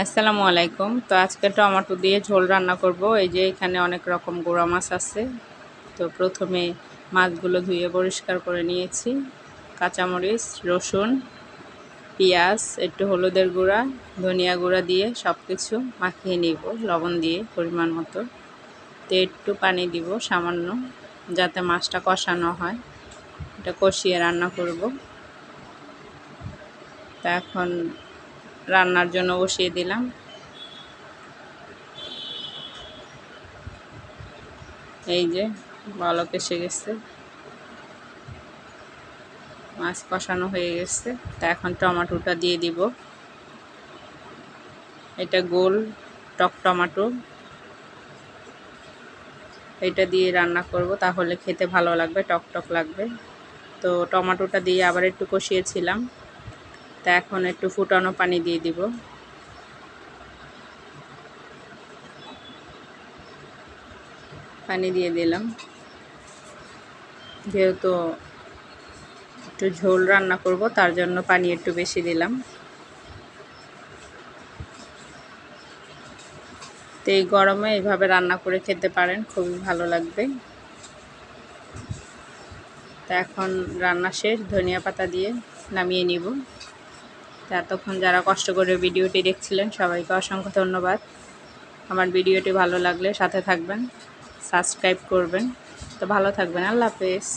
আসসালামু আলাইকুম। তো আজকে টমেটো দিয়ে ঝোল রান্না করব। এই যে এখানে অনেক রকম গোড়া মাছ আছে। তো প্রথমে মাছগুলো ধুয়ে পরিষ্কার করে নিয়েছি। কাঁচামরিচ, রসুন, পেঁয়াজ, একটু হলুদের গুঁড়া, ধনিয়া গুঁড়া দিয়ে সব কিছু মাখিয়ে নিব লবণ দিয়ে পরিমাণ মতো। তো একটু পানি দিব সামান্য যাতে মাছটা কষানো হয়। এটা কষিয়ে রান্না করব। তা এখন রান্নার জন্য বসিয়ে দিলাম। এই যে, বলক এসে গেছে। মাছ কষানো হয়ে গেছে। তা এখন টমাটোটা দিয়ে দিব। এটা গোল টক টমাটো। এটা দিয়ে রান্না করব, তাহলে খেতে ভালো লাগবে, টক টক লাগবে। তো টমাটোটা দিয়ে আবার একটু কষিয়েছিলাম। তা এখন একটু ফুটানো পানি দিয়ে দিব। পানি দিয়ে দিলাম। যেহেতু একটু ঝোল রান্না করব, তার জন্য পানি একটু বেশি দিলাম। তো এই গরমে এইভাবে রান্না করে খেতে পারেন, খুবই ভালো লাগবে। তা এখন রান্না শেষ, ধনিয়া পাতা দিয়ে নামিয়ে নিব। এতক্ষণ যারা কষ্ট করে ভিডিওটি দেখছিলেন, সবাইকে অসংখ্য ধন্যবাদ। আমার ভিডিওটি ভালো লাগলে সাথে থাকবেন, সাবস্ক্রাইব করবেন। তো ভালো থাকবেন, আল্লাহ হাফেজ।